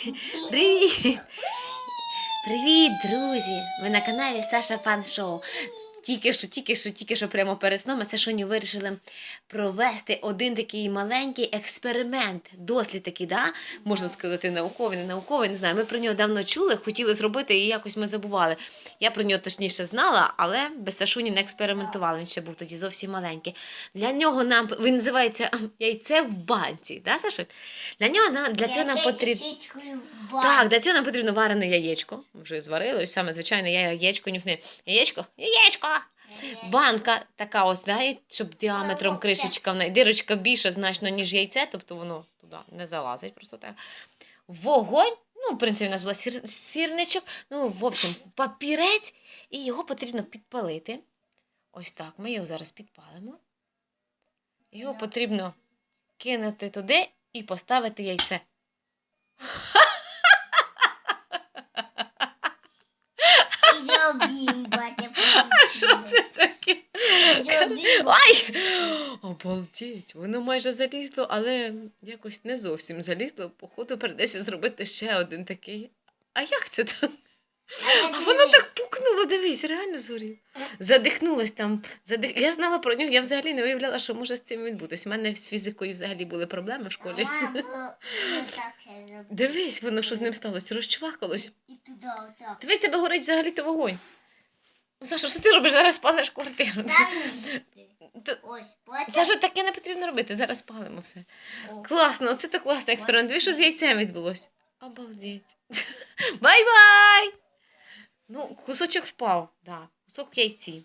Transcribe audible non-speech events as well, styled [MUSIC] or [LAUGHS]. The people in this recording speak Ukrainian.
[LAUGHS] Привіт! Привіт, друзі! Ви на каналі Саша Фан Шоу. Тільки що, тільки що, тільки що прямо перед сном ми з Сашоню вирішили провести один такий маленький експеримент, дослід такий, да? можна сказати, науковий, не науковий, не знаю. Ми про нього давно чули, хотіли зробити і якось ми забували. Я про нього точніше знала, але без Сашуні не експериментувала. Він ще був тоді зовсім маленький. Для нього нам він називається яйце в банці, да, Саша? Для нього нам для цього нам потрібно. Так, для цього нам потрібно варене яєчко. Вже зварили, ось саме звичайне яєчко нюхне. Яєчко, яєчко! Банка така ось, да, щоб діаметром кришечка, дирочка більша значно, ніж яйце, тобто воно туди не залазить просто так. Вогонь, ну, в принципі, у нас був сір, сірничок, ну, в общем, папірець, і його потрібно підпалити. Ось так, ми його зараз підпалимо. Його потрібно кинути туди і поставити яйце. А що це таке? Ай! Обалдіть, воно майже залізло, але якось не зовсім залізло. Походу, придеться зробити ще один такий. А як це так? А воно так пукнуло, дивись, реально згорів. Задихнулось там. Задих... Я знала про нього, я взагалі не уявляла, що може з цим відбутись. У мене з фізикою взагалі були проблеми в школі. Дивись, воно що з ним сталося, розчвакалось. Дивись, тебе горить взагалі то вогонь. Саша, що ти робиш? Зараз палиш квартиру. Їсти. Ось? Саша, таке не потрібно робити, зараз палимо все. О, Класно, оце то класний експеримент. Дивись, що з яйцем відбулось. Обалдеть. [LAUGHS] Бай-бай! Ну, кусочок впав, да. Кусок в яйці.